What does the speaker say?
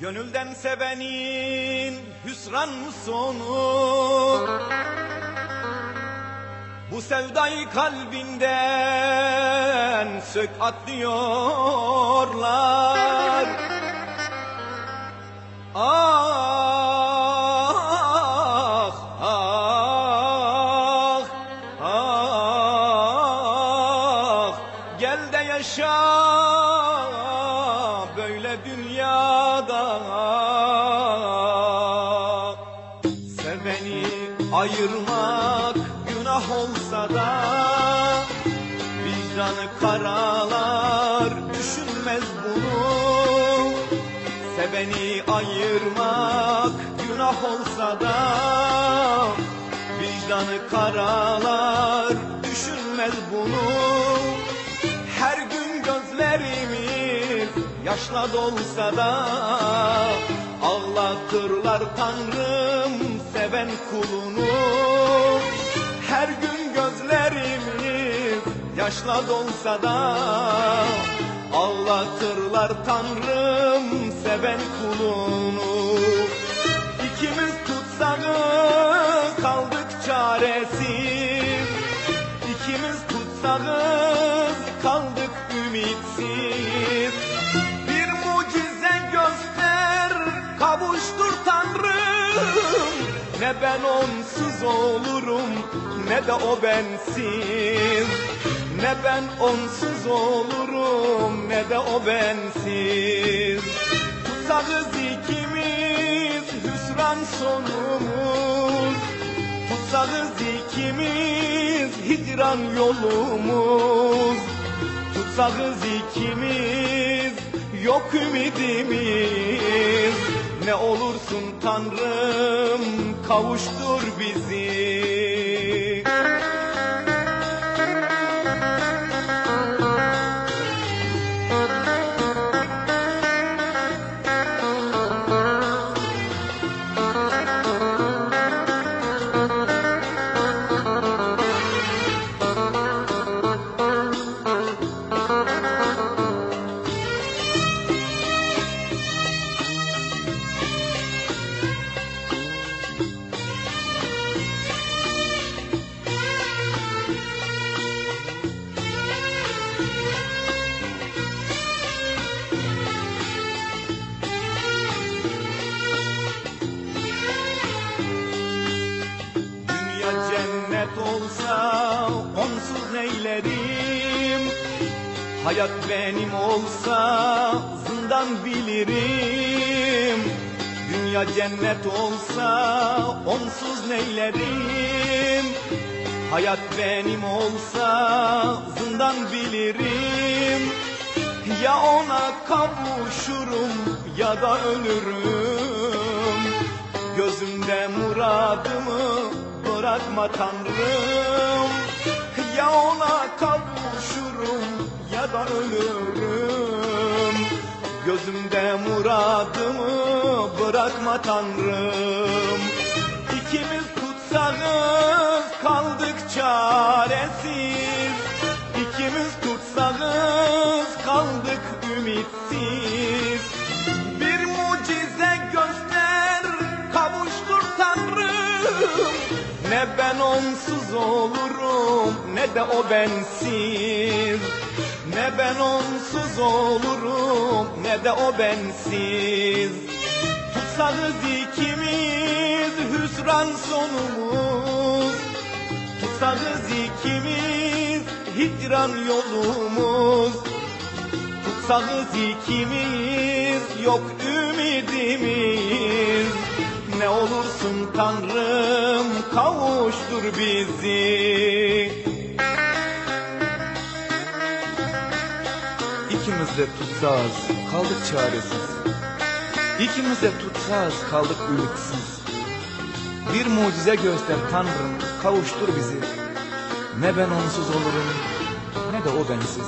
Gönülden sevenin hüsran sonu Bu sevdayı kalbinden sök atlıyorlar. Ah ah ah Gel de yaşa böyle dünyada ayırmak günah olsa da Vicdanı karalar düşünmez bunu. Seveni ayırmak günah olsa da Vicdanı karalar düşünmez bunu. Her gün gözlerimiz yaşla dolsa da Ağlatırlar Tanrım seven kulunu. Her gün gözlerimiz yaşla dolsa da Ağlatırlar Tanrım seven kulunu. İkimiz tutsak kaldık çaresiz. İkimiz tutsağız kaldık ümitsiz. Bir mucize göster kavuştur Tanrım Ne ben onsuz olurum ne de o bensiz. Ne ben onsuz olurum ne de o bensiz. Tutsağız ikimiz hüsran sonumuz. Tutsağız ikimiz hicran yolumuz. Tutsağız ikimiz yok ümidimiz Ne olursun Tanrım kavuştur bizi cennet olsa onsuz neylerim? Hayat benim olsa zindan bilirim. Dünya cennet olsa onsuz neylerim? Hayat benim olsa zindan bilirim. Ya ona kavuşurum ya da ölürüm. Gözümde muradımı bırakma Tanrım. Ya ona kavuşurum ya da ölürüm. Gözümde muradımı bırakma Tanrım. İkimiz tutsağız kaldık çaresiz İkimiz tutsağız kaldık ümitsiz. Bir mucize göster kavuştur Tanrım Ne ben onsuz olurum ne de o bensiz. Ne ben onsuz olurum ne de o bensiz. Tutsağız ikimiz hüsran sonumuz. Tutsağız ikimiz hicran yolumuz. Tutsağız ikimiz yok ümidimiz olursun Tanrım kavuştur bizi İkimiz de tutsağız, kaldık çaresiz. İkimiz de tutsağız, kaldık ümitsiz. Bir mucize göster Tanrım, kavuştur bizi. Ne ben onsuz olurum, ne de o bensiz.